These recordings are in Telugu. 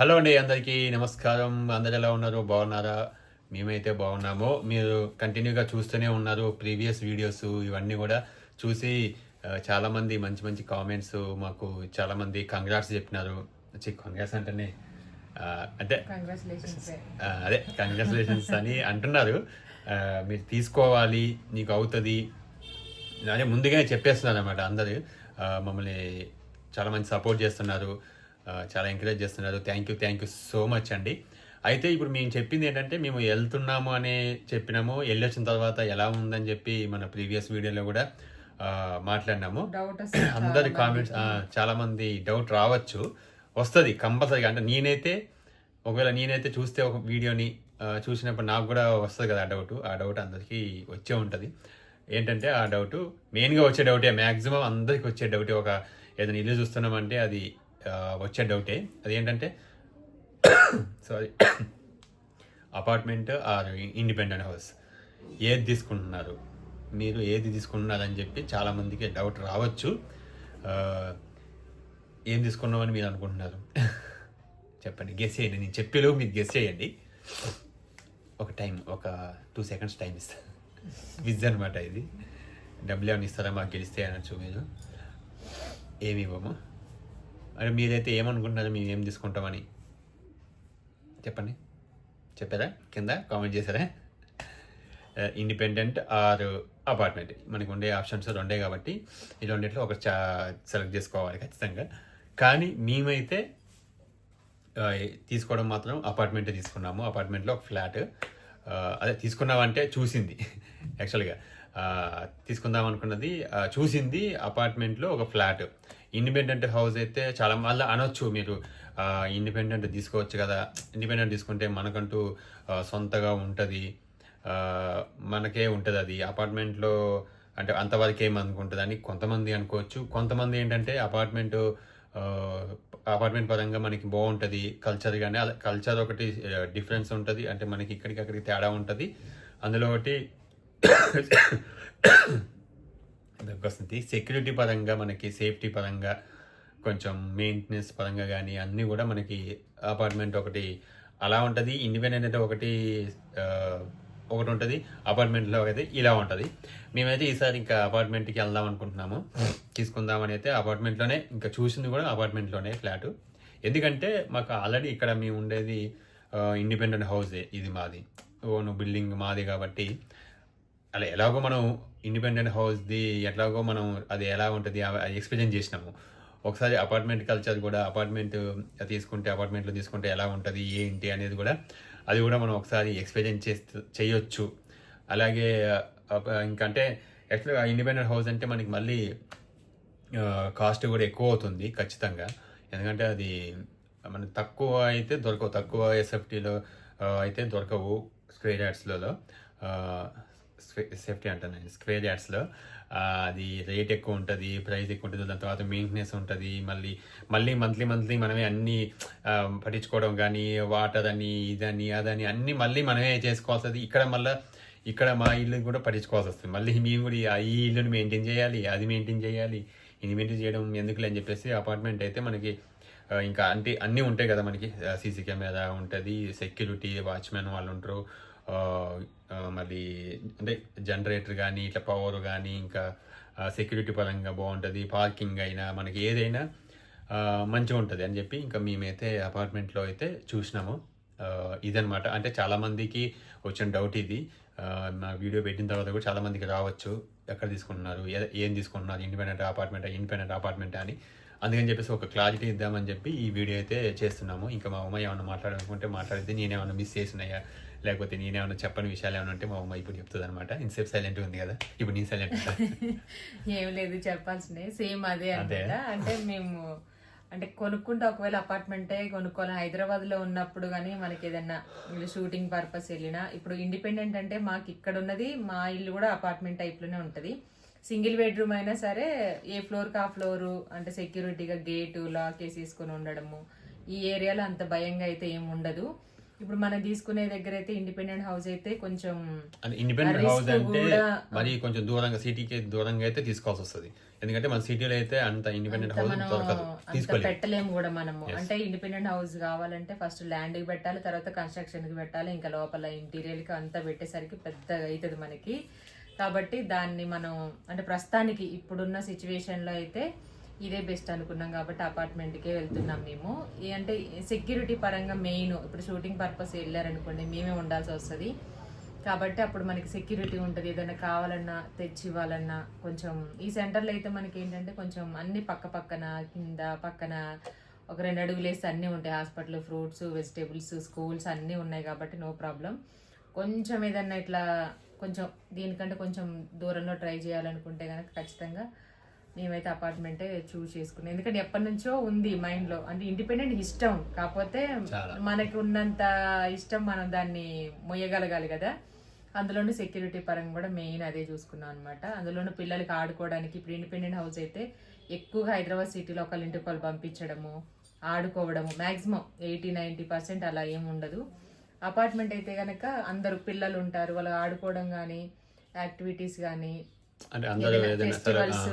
హలో అండి అందరికీ నమస్కారం. అందరు ఎలా ఉన్నారు? బాగున్నారా? మేమైతే బాగున్నాము. మీరు కంటిన్యూగా చూస్తూనే ఉన్నారు ప్రీవియస్ వీడియోస్ ఇవన్నీ కూడా చూసి ఆ, చాలా మంది మంచి మంచి కామెంట్స్ మాకు చాలా మంది కంగ్రాట్స్ చెప్పినారు. కంగ్రాట్స్ అంటేనే అంటే అదే కంగ్రాచులేషన్స్ అని అంటున్నారు. మీరు తీసుకోవాలి నీకు అవుతుంది. అదే ముందుగానే చెప్పేస్తున్నారు అనమాట అందరు మమ్మల్ని చాలా మంది సపోర్ట్ చేస్తున్నారు. చాలా ఎంకరేజ్ చేస్తున్నారు. Thank you thank you so much అండి. అయితే ఇప్పుడు మేము చెప్పింది ఏంటంటే మేము వెళ్తున్నాము అని చెప్పినాము. వెళ్ళొచ్చిన తర్వాత ఎలా ఉందని చెప్పి మన ప్రీవియస్ వీడియోలో కూడా మాట్లాడినాము. అందరి కామెంట్స్ చాలా మంది డౌట్ రావచ్చు. వస్తుంది కంపల్సరీగా. అంటే నేనైతే ఒకవేళ నేనైతే చూస్తే ఒక వీడియోని చూసినప్పుడు నాకు కూడా వస్తుంది కదా ఆ డౌట్ ఆ డౌట్ అందరికీ వచ్చే ఉంటుంది. ఏంటంటే ఆ డౌట్ మెయిన్గా వచ్చే డౌటే మ్యాక్సిమం అందరికి వచ్చే డౌటే ఒక ఏదైనా ఇల్లు చూస్తున్నామంటే అది వచ్చే డౌటే. అది ఏంటంటే sorry apartment or independent house. ఏది తీసుకుంటున్నారు? మీరు ఏది తీసుకుంటున్నారని చెప్పి చాలామందికి డౌట్ రావచ్చు. ఏం తీసుకున్నామని మీరు అనుకుంటున్నారు? చెప్పండి గెస్ చేయండి. నేను చెప్పేలోపు మీరు గెస్ చేయండి. ఒక టైం ఒక టూ సెకండ్స్ టైం ఇస్తాను విజ్ అనమాట ఇది. డబ్బులు ఏమైనా ఇస్తారా? మాకు గెలిస్తే అనొచ్చు మీరు. ఏమి ఇవ్వము? అంటే మీరైతే ఏమనుకుంటున్నారు? మేము ఏం తీసుకుంటామని. చెప్పండి. చెప్పారా కింద కామెంట్ చేశారా? Independent or apartment. మనకు ఉండే ఆప్షన్స్ రెండే కాబట్టి ఈ రెండిట్లో ఒక చా సెలెక్ట్ చేసుకోవాలి ఖచ్చితంగా. కానీ మేమైతే తీసుకోవడం మాత్రం అపార్ట్మెంటే తీసుకున్నాము. అపార్ట్మెంట్లో ఒక ఫ్లాట్. అదే తీసుకున్నామంటే చూసింది యాక్చువల్గా. తీసుకుందాం అనుకున్నది చూసింది అపార్ట్మెంట్లో ఒక ఫ్లాట్. ఇండిపెండెంట్ హౌస్ అయితే చాలా మళ్ళీ అనొచ్చు మీరు. ఇండిపెండెంట్ తీసుకోవచ్చు కదా. ఇండిపెండెంట్ తీసుకుంటే మనకంటూ సొంతగా ఉంటుంది. మనకే ఉంటుంది అది. అపార్ట్మెంట్లో అంటే అంతవరకు ఏమనుకుంటుంది అని కొంతమంది అనుకోవచ్చు. కొంతమంది ఏంటంటే అపార్ట్మెంట్ అపార్ట్మెంట్ పరంగా మనకి బాగుంటుంది. కల్చర్ కానీ అలా కల్చర్ ఒకటి డిఫరెన్స్ ఉంటుంది. అంటే మనకి ఇక్కడికి అక్కడికి తేడా ఉంటుంది. అందులో ఒకటి వస్తుంది సెక్యూరిటీ పరంగా మనకి సేఫ్టీ పరంగా కొంచెం మెయింటెనెన్స్ పరంగా కానీ అన్నీ కూడా మనకి అపార్ట్మెంట్ ఒకటి అలా ఉంటుంది. ఇండిపెండెంట్ అనేది ఒకటి ఒకటి ఉంటుంది. అపార్ట్మెంట్లో అయితే ఇలా ఉంటుంది. మేమైతే ఈసారి ఇంకా అపార్ట్మెంట్కి వెళ్దాం అనుకుంటున్నాము. తీసుకుందామని అయితే అపార్ట్మెంట్లోనే ఇంకా చూసింది కూడా అపార్ట్మెంట్లోనే ఫ్లాట్ ఎందుకంటే మాకు ఆల్రెడీ ఇక్కడ మేము ఉండేది ఇండిపెండెంట్ హౌసే ఇది మాది. ఓన్ బిల్డింగ్ మాది కాబట్టి. అలా ఎలాగో మనం ఇండిపెండెంట్ హౌస్ది ఎట్లాగో మనం అది ఎలా ఉంటుంది అది ఎక్స్పీరియన్స్ చేసినాము. ఒకసారి అపార్ట్మెంట్ కల్చర్ కూడా అపార్ట్మెంట్ తీసుకుంటే అపార్ట్మెంట్లో తీసుకుంటే ఎలా ఉంటుంది ఏంటి అనేది కూడా అది కూడా మనం ఒకసారి ఎక్స్ప్లెయిన్ చేస్తూ చేయొచ్చు. అలాగే ఇంకంటే యాక్చువల్గా ఇండిపెండెంట్ హౌస్ అంటే మనకి మళ్ళీ కాస్ట్ కూడా ఎక్కువ అవుతుంది ఖచ్చితంగా. ఎందుకంటే అది మన తక్కువ అయితే దొరకవు తక్కువ ఎస్ఎఫ్టీలో అయితే దొరకవు స్క్వేర్ యార్డ్స్లలో సేఫ్టీ అంటాను నేను స్క్వేర్ యార్డ్స్లో. అది రేట్ ఎక్కువ ఉంటుంది ప్రైస్ ఎక్కువ ఉంటుంది దాని తర్వాత మెయింటెనెన్స్ ఉంటుంది మళ్ళీ మళ్ళీ మంత్లీ మంత్లీ మనమే అన్నీ పట్టించుకోవడం కానీ వాటర్ అని ఇదని అదని అన్నీ మళ్ళీ మనమే చేసుకోవాల్సింది ఇక్కడ మళ్ళీ ఇక్కడ మా ఇల్లు కూడా పట్టించుకోవాల్సి వస్తుంది మళ్ళీ మేము కూడా ఈ- ఈ ఇల్లుని మెయింటైన్ చేయాలి అది మెయింటైన్ చేయాలి ఇది మెయింటైన్ చేయడం ఎందుకులే అని చెప్పేసి అపార్ట్మెంట్ అయితే మనకి ఇంకా అంటే అన్నీ ఉంటాయి కదా మనకి సీసీ కెమెరా ఉంటుంది సెక్యూరిటీ వాచ్మెన్ వాళ్ళు ఉంటారు మళ్ళీ అంటే జనరేటర్ కానీ ఇట్లా పవర్ కానీ ఇంకా సెక్యూరిటీ పరంగా బాగుంటుంది. పార్కింగ్ అయినా మనకి ఏదైనా మంచిగా ఉంటుంది అని చెప్పి ఇంకా మేమైతే అపార్ట్మెంట్లో అయితే చూసినాము. ఇదనమాట అంటే చాలామందికి వచ్చిన డౌట్ ఇది. నా వీడియో పెట్టిన తర్వాత కూడా చాలామందికి రావచ్చు. ఎక్కడ తీసుకుంటున్నారు ఏం తీసుకుంటున్నారు ఇండిపెండెంట్ అపార్ట్మెంట్ ఇండిపెండెంట్ అపార్ట్మెంట్ అని. అందుకని చెప్పేసి ఒక క్లారిటీ ఇద్దామని చెప్పి ఈ వీడియో అయితే చేస్తున్నాము. ఇంకా మా అమ్మ ఏమైనా మాట్లాడాలనుకుంటే మాట్లాడితే నేనేమైనా మిస్ చేసినాయా? లేకపోతే నేనేమైనా చెప్పని విషయాలు ఏమైనా ఉంటే మా అమ్మ ఇప్పుడు చెప్తుంది అనమాట ఇన్సేపు సైలెంట్ ఉంది కదా. ఇప్పుడు నేను సైలెంట్ ఏం లేదు చెప్పాల్సినవి సేమ్ అదే. అనమాట అంటే మేము అంటే కొనుక్కుంటే ఒకవేళ అపార్ట్మెంటే కొనుక్కోవాలి హైదరాబాద్లో ఉన్నప్పుడు కానీ మనకి ఏదన్నా షూటింగ్ పర్పస్ వెళ్ళినా ఇప్పుడు ఇండిపెండెంట్ అంటే మాకు ఇక్కడ ఉన్నది మా ఇల్లు కూడా అపార్ట్మెంట్ టైప్లోనే ఉంటది. సింగిల్ బెడ్రూమ్ అయినా సరే ఏ ఫ్లోర్ కా ఫ్లోర్ అంటే సెక్యూరిటీగా గేటు లాక్ వేసేసుకొని ఉండడము ఈ ఏరియాలో అంత భయంగా అయితే ఏం ఉండదు. ఇప్పుడు మనం తీసుకునే దగ్గర అయితే ఇండిపెండెంట్ హౌస్ అయితే కొంచెం ఇండిపెండెంట్ హౌస్ అంటే మరి కొంచెం దూరంగా సిటీకి దూరంగా అయితే తీసుకోవాల్సి వస్తుంది. ఎందుకంటే మన సిటీలో అయితే అంత ఇండిపెండెంట్ హౌస్ దొరకదు. పెట్టలేము కూడా మనము. అంటే ఇండిపెండెంట్ హౌస్ కావాలంటే ఫస్ట్ ల్యాండ్కి పెట్టాలి తర్వాత కన్స్ట్రక్షన్కి పెట్టాలి ఇంకా లోపల ఇంటీరియర్కి అంతా పెట్టేసరికి పెద్దగా అవుతుంది మనకి. కాబట్టి దాన్ని మనం అంటే ప్రస్తుతానికి ఇప్పుడున్న సిచ్యువేషన్లో అయితే ఇదే బెస్ట్ అనుకున్నాం కాబట్టి అపార్ట్మెంట్కే వెళ్తున్నాం మేము. ఈ అంటే సెక్యూరిటీ పరంగా మెయిన్ ఇప్పుడు షూటింగ్ పర్పస్ వెళ్ళారనుకోండి మేమే ఉండాల్సి వస్తుంది. కాబట్టి అప్పుడు మనకి సెక్యూరిటీ ఉంటుంది. ఏదైనా కావాలన్నా తెచ్చి ఇవ్వాలన్నా కొంచెం ఈ సెంటర్లో అయితే మనకి ఏంటంటే కొంచెం అన్ని పక్క పక్కన కింద పక్కన ఒక రెండు అడుగులు వేస్తే అన్నీ ఉంటాయి. హాస్పిటల్ ఫ్రూట్స్ వెజిటేబుల్స్ స్కూల్స్ అన్నీ ఉన్నాయి కాబట్టి నో ప్రాబ్లం. కొంచెం ఏదన్నా ఇట్లా కొంచెం దీనికంటే కొంచెం దూరంలో ట్రై చేయాలనుకుంటే కనుక ఖచ్చితంగా మేమైతే అపార్ట్మెంటే చూస్ చేసుకున్నాం. ఎందుకంటే ఎప్పటి నుంచో ఉంది మైండ్లో అంటే ఇండిపెండెంట్ ఇష్టం. కాకపోతే. మనకి ఉన్నంత ఇష్టం మనం దాన్ని మొయ్యగలగాలి కదా. అందులోనూ సెక్యూరిటీ పరంగా కూడా మెయిన్ అదే చూసుకున్నాం అనమాట అందులోనూ పిల్లలకి ఆడుకోవడానికి ఇప్పుడు ఇండిపెండెంట్ హౌస్ అయితే ఎక్కువగా హైదరాబాద్ సిటీలో ఒకళ్ళ ఇంటికి వాళ్ళు పంపించడము ఆడుకోవడము మాక్సిమం ఎయిటీ నైంటీ పర్సెంట్ అలా ఏం ఉండదు. అపార్ట్మెంట్ అయితే కనుక అందరు పిల్లలు ఉంటారు వాళ్ళు ఆడుకోవడం కానీ యాక్టివిటీస్ కానీ ఫెస్టివల్స్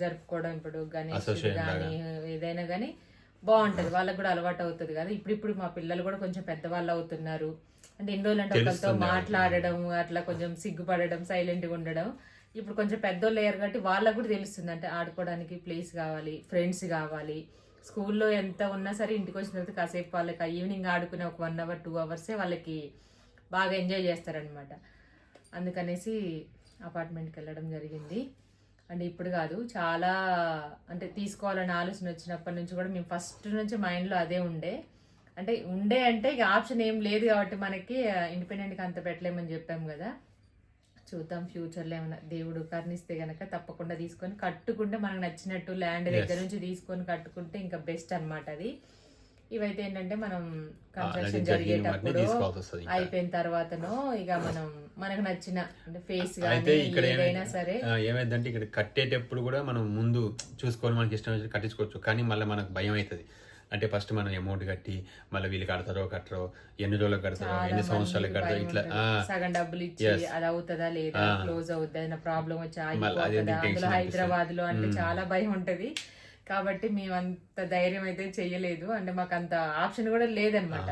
జరుపుకోవడం ఇప్పుడు గణేష్ కానీ ఏదైనా కానీ బాగుంటది వాళ్ళకి కూడా అలవాటు అవుతుంది కదా. ఇప్పుడు ఇప్పుడు మా పిల్లలు కూడా కొంచెం పెద్దవాళ్ళు అవుతున్నారు. అంటే ఎన్ని రోజులు అంటే ఒకరితో మాట్లాడడం అట్లా కొంచెం సిగ్గుపడడం సైలెంట్గా ఉండడం. ఇప్పుడు కొంచెం పెద్దోళ్ళు అయ్యారు కాబట్టి వాళ్ళకు కూడా తెలుస్తుంది అంటే ఆడుకోవడానికి ప్లేస్ కావాలి ఫ్రెండ్స్ కావాలి. స్కూల్లో ఎంత ఉన్నా సరే ఇంటికి వచ్చిన తర్వాత కాసేపు వాళ్ళకి ఈవినింగ్ ఆడుకునే ఒక వన్ అవర్ టూ అవర్సే వాళ్ళకి బాగా ఎంజాయ్ చేస్తారనమాట అందుకనేసి అపార్ట్మెంట్కి వెళ్ళడం జరిగింది. అండ్ ఇప్పుడు కాదు చాలా అంటే తీసుకోవాలని ఆలోచన వచ్చినప్పటి నుంచి కూడా మేము ఫస్ట్ నుంచి మైండ్లో అదే ఉండే. అంటే ఉండే అంటే ఇక ఆప్షన్ ఏం లేదు కాబట్టి మనకి ఇండిపెండెంట్గా అంత పెట్టలేమని చెప్పాం కదా. చూద్దాం ఫ్యూచర్లో ఏమైనా దేవుడు కర్ణిస్తే గనక తప్పకుండా తీసుకొని కట్టుకుంటే మనకు నచ్చినట్టు ల్యాండ్ దగ్గర నుంచి తీసుకొని కట్టుకుంటే ఇంకా బెస్ట్ అన్నమాట అది. ఇవైతే ఏంటంటే మనం కన్స్ట్రక్షన్ జరిగేటప్పుడు. అయిపోయిన తర్వాతనో ఇక మనం మనకు నచ్చిన అంటే ఫేస్ అయితే ఇక్కడ ఏదైనా సరే. ఏమైందంటే ఇక్కడ కట్టేటప్పుడు కూడా మనం ముందు చూసుకొని మనకి ఇష్టం వచ్చి కట్టించుకోవచ్చు. కానీ మళ్ళీ మనకు భయం అవుతుంది. అంటే ఫస్ట్ మనం అమౌంట్ కట్టి మళ్ళీ వీళ్ళు కడతారో కట్టరో ఎన్ని రోజులకు కడతారో ఎన్ని సంవత్సరాలకు కడతారో ఇట్లా సగం డబ్బులు ఇచ్చి అది అవుతుందా లేదా క్లోజ్ అవుతుందా ఏదైనా ప్రాబ్లం వచ్చి హైదరాబాద్లో అంటే చాలా భయం ఉంటది. కాబట్టి మేము అంత ధైర్యం అయితే చెయ్యలేదు అంటే మాకు అంత ఆప్షన్ కూడా లేదనమాట.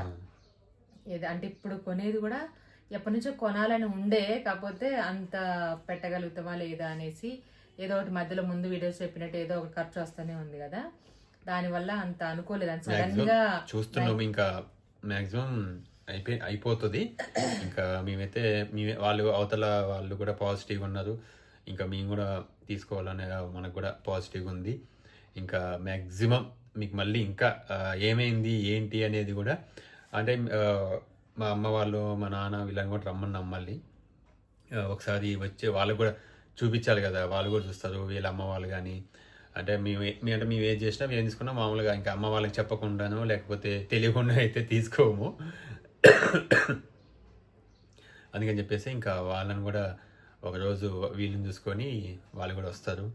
ఏది అంటే ఇప్పుడు కొనేది కూడా ఎప్పటి నుంచో కొనాలని ఉండే కాకపోతే అంత పెట్టగలుగుతామా లేదా అనేసి ఏదో ఒకటి మధ్యలో ముందు వీడియోస్ చెప్పినట్టు ఏదో ఒక ఖర్చు వస్తూనే ఉంది కదా. దానివల్ల అంత అనుకోలేదు. సడన్గా చూస్తున్నాం ఇంకా మాక్సిమం అయిపోయి అయిపోతుంది. ఇంకా మేమైతే మేమే వాళ్ళు అవతల వాళ్ళు కూడా పాజిటివ్ ఉన్నారు. ఇంకా మేము కూడా తీసుకోవాలనే మనకు కూడా పాజిటివ్ ఉంది. ఇంకా మ్యాక్సిమం మీకు మళ్ళీ ఇంకా ఏమైంది ఏంటి అనేది కూడా అంటే మా అమ్మ వాళ్ళు మా నాన్న వీళ్ళని కూడా రమ్మన్నాం మళ్ళీ. ఒకసారి వచ్చే వాళ్ళకు కూడా చూపించాలి కదా. వాళ్ళు కూడా చూస్తారు వీళ్ళ అమ్మ వాళ్ళు కానీ అంటే మేము మీ అంటే మేము ఏం చేసినా మేము ఏం తీసుకున్నా మామూలుగా ఇంకా అమ్మ వాళ్ళకి చెప్పకుండాను లేకపోతే తెలియకుండా అయితే తీసుకోము. అందుకని చెప్పేసి ఇంకా వాళ్ళని కూడా ఒకరోజు వీళ్ళని చూసుకొని వాళ్ళు కూడా వస్తారు.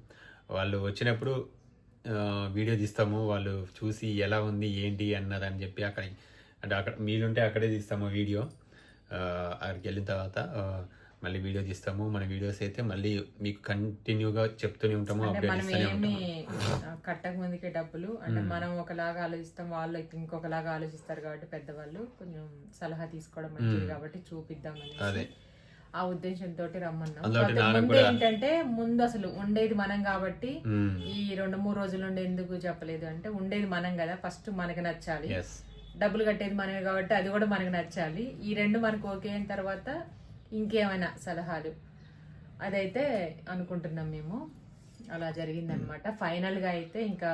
వాళ్ళు వచ్చినప్పుడు వీడియో తీస్తాము. వాళ్ళు చూసి ఎలా ఉంది ఏంటి అన్నదని చెప్పి అక్కడ అంటే అక్కడ మీరుంటే అక్కడే తీస్తాము వీడియో. అక్కడికి వెళ్ళిన తర్వాత మళ్ళీ వీడియో తీస్తాము మన వీడియోస్ అయితే మళ్ళీ మీకు కంటిన్యూగా చెప్తూనే ఉంటాము అప్డేట్ ఇస్తూనే కట్టక ముందుకే డబ్బులు అంటే మనం ఒకలాగా ఆలోచిస్తాం వాళ్ళు ఇంకొకలాగా ఆలోచిస్తారు కాబట్టి పెద్దవాళ్ళు కొంచెం సలహా తీసుకోవడం మంచిది కాబట్టి చూపిద్దాం అదే. ఆ ఉద్దేశంతో రమ్మన్నాం. ఏంటంటే ముందు అసలు ఉండేది మనం కాబట్టి మ్మ్. ఈ రెండు మూడు రోజుల నుండి ఎందుకు చెప్పలేదు అంటే ఉండేది మనం కదా ఫస్ట్ మనకి నచ్చాలి. డబ్బులు కట్టేది మనమే కాబట్టి అది కూడా మనకు నచ్చాలి. ఈ రెండు మనకు ఓకే అయిన తర్వాత ఇంకేమైనా సలహాలు? అదైతే అనుకుంటున్నాం మేము. అలా జరిగిందనమాట ఫైనల్గా అయితే ఇంకా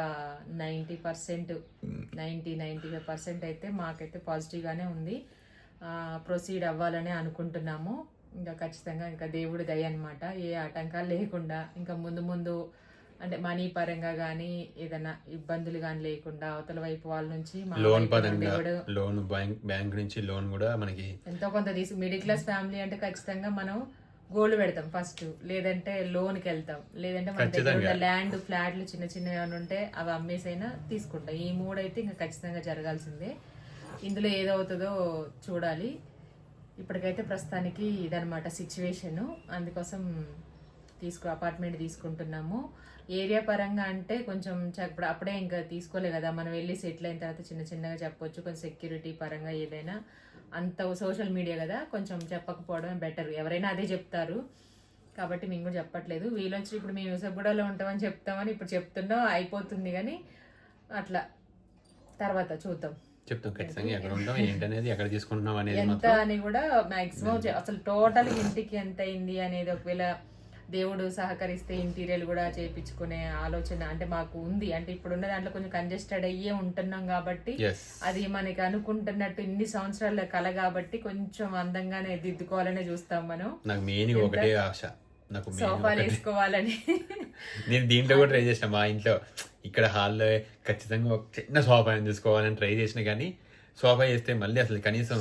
ninety percent ninety ninety five percent అయితే మాకైతే పాజిటివ్గానే ఉంది. ప్రొసీడ్ అవ్వాలని అనుకుంటున్నాము. ఇంకా ఖచ్చితంగా ఇంకా దేవుడి దయ అనమాట ఏ ఆటంకాలు లేకుండా ఇంకా ముందు ముందు అంటే మనీ పరంగా కానీ ఏదైనా ఇబ్బందులు కానీ లేకుండా అవతల వైపు వాళ్ళ నుంచి లోన్ పరంగా లోన్ బ్యాంక్ బ్యాంక్ నుంచి లోన్ కూడా మనకి ఎంతో కొంత తీసి మిడిల్ క్లాస్ ఫ్యామిలీ అంటే ఖచ్చితంగా మనం గోల్డ్ పెడతాం ఫస్ట్ లేదంటే లోన్కి వెళ్తాం. లేదంటే మన దగ్గర ల్యాండ్ ఫ్లాట్లు చిన్న చిన్న ఏమైనా ఉంటే అవి అమ్మేసైనా తీసుకుంటాం. ఈ మూడు అయితే ఇంకా ఖచ్చితంగా జరగాల్సిందే. ఇందులో ఏదవుతుందో చూడాలి. ఇప్పటికైతే ప్రస్తుతానికి ఇదనమాట సిచ్యువేషన్ అందుకోసం తీసుకో అపార్ట్మెంట్ తీసుకుంటున్నాము. ఏరియా పరంగా అంటే కొంచెం చ- ఇప్పుడు అప్పుడే ఇంకా తీసుకోలే కదా. మనం వెళ్ళి సెటిల్ అయిన తర్వాత చిన్న చిన్నగా చెప్పొచ్చు. కొంచెం సెక్యూరిటీ పరంగా ఏదైనా అంత సోషల్ మీడియా కదా. కొంచెం చెప్పకపోవడం బెటర్ ఎవరైనా అదే చెప్తారు. కాబట్టి మేము కూడా చెప్పట్లేదు. వీలొచ్చి ఇప్పుడు మేము యూసఫ్గూడలో ఉంటామని చెప్తామని ఇప్పుడు చెప్తున్నాం. అయిపోతుంది కానీ అట్లా. తర్వాత చూద్దాం. చెప్తాం. ఖచ్చితంగా ఎక్కడ ఉంటాం ఏంటనేది ఎక్కడ తీసుకుంటున్నాం అనేది ఎంత అని కూడా మాక్సిమం అసలు టోటల్ ఇంటికి ఎంత అయింది అనేది ఒకవేళ దేవుడు సహకరిస్తే ఇంటీరియర్ కూడా చేయించుకునే ఆలోచన అంటే మాకు ఉంది. అంటే ఇప్పుడున్న దాంట్లో కొంచెం కంజెస్టెడ్ అయ్యే ఉంటున్నాం కాబట్టి అది మనకి అనుకుంటున్నట్టు ఇన్ని సంవత్సరాల కల కాబట్టి కొంచెం అందంగానే దిద్దుకోవాలనే చూస్తాం మనం. నాకు మెయిన్ ఒకటే ఆశ. నాకు సోఫాలు వేసుకోవాలని. నేను దీంట్లో కూడా ట్రై చేసిన మా ఇంట్లో ఇక్కడ హాల్లో ఖచ్చితంగా ఒక చిన్న సోఫా తీసుకోవాలని ట్రై చేసిన కానీ సోఫా వేస్తే మళ్ళీ అసలు కనీసం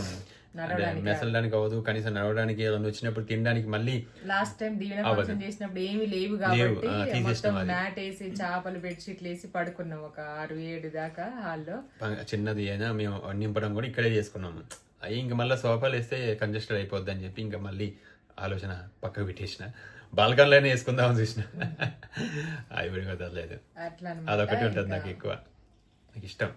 మెసలడానికి అవ్వదు కనీసం నడవడానికి ఏదైనా వచ్చినప్పుడు తినడానికి మళ్ళీ లాస్ట్ టైం దీవెన చేసినప్పుడు ఏమీ లేవు కాబట్టి మొత్తం. మ్యాట్ వేసి చేపలు బెడ్షీట్లు వేసి పడుకున్నాం ఒక ఆరు ఏడు దాకా హాల్లో. చిన్నది అయినా మేము నింపడం కూడా ఇక్కడే చేసుకున్నాము. అవి ఇంకా మళ్ళీ సోఫాలు వేస్తే కంజెస్టెడ్ అయిపోద్ది అని చెప్పి ఇంకా మళ్ళీ ఆలోచన పక్కకు పెట్టేసిన. బాల్కన్లోనే వేసుకుందామని చూసిన. అవి కూడా కుదరలేదు అదొకటి ఉంటుంది నాకు ఎక్కువ. నాకు ఇష్టం.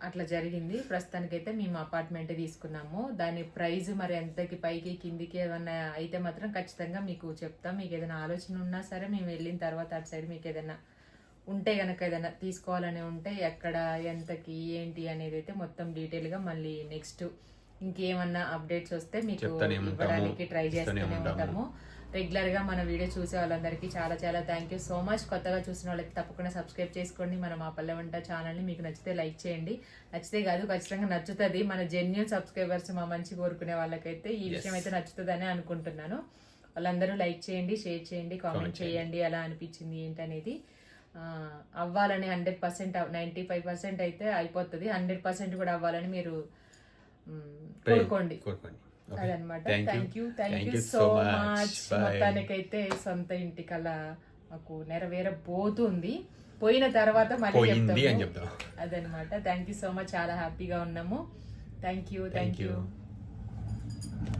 అట్లా జరిగింది ప్రస్తుతానికైతే మేము అపార్ట్మెంట్ తీసుకున్నాము దాని ప్రైస్ మరి ఎంతకి పైకి కిందికి ఏమన్నా అయితే మాత్రం ఖచ్చితంగా మీకు చెప్తాం మీకు ఏదైనా ఆలోచన ఉన్నా సరే మేము వెళ్ళిన తర్వాత అటు సైడ్ మీకు ఏదైనా ఉంటే గనక ఏదైనా తీసుకోవాలని ఉంటే ఎక్కడ ఎంతకి ఏంటి అనేది అయితే మొత్తం డీటెయిల్గా మళ్ళీ నెక్స్ట్ ఇంకేమన్నా అప్డేట్స్ వస్తే మీకు. ఇవ్వడానికి ట్రై చేస్తూనే ఉంటాము. ఉంటాము రెగ్యులర్గా మన వీడియో చూసే వాళ్ళందరికీ చాలా చాలా థ్యాంక్ యూ సో మచ్. కొత్తగా చూసిన వాళ్ళకి తప్పకుండా సబ్స్క్రైబ్ చేసుకోండి. మన మా పల్లె వంట ఛానల్ని మీకు నచ్చితే లైక్ చేయండి. నచ్చితే కాదు ఖచ్చితంగా నచ్చుతుంది. మన జెన్యున్ సబ్స్క్రైబర్స్ మా మంచి కోరుకునే వాళ్ళకైతే ఈ విషయం అయితే నచ్చుతుందని అనుకుంటున్నాను. వాళ్ళందరూ లైక్ చేయండి షేర్ చేయండి కామెంట్ చేయండి. ఎలా అనిపించింది ఏంటనేది అవ్వాలని hundred percent ninety five percent అయితే అయిపోతుంది. హండ్రెడ్ పర్సెంట్ కూడా అవ్వాలని మీరు కోరుకోండి. అదనమాట thank you thank you so much. మొత్తానికైతే సొంత ఇంటి కళ మాకు నెరవేరబోతుంది. పోయిన తర్వాత మళ్ళీ చెప్తాము. చెప్తాం. అదనమాట థ్యాంక్ యూ సో మచ్ చాలా హ్యాపీగా ఉన్నాము. Thank you thank you.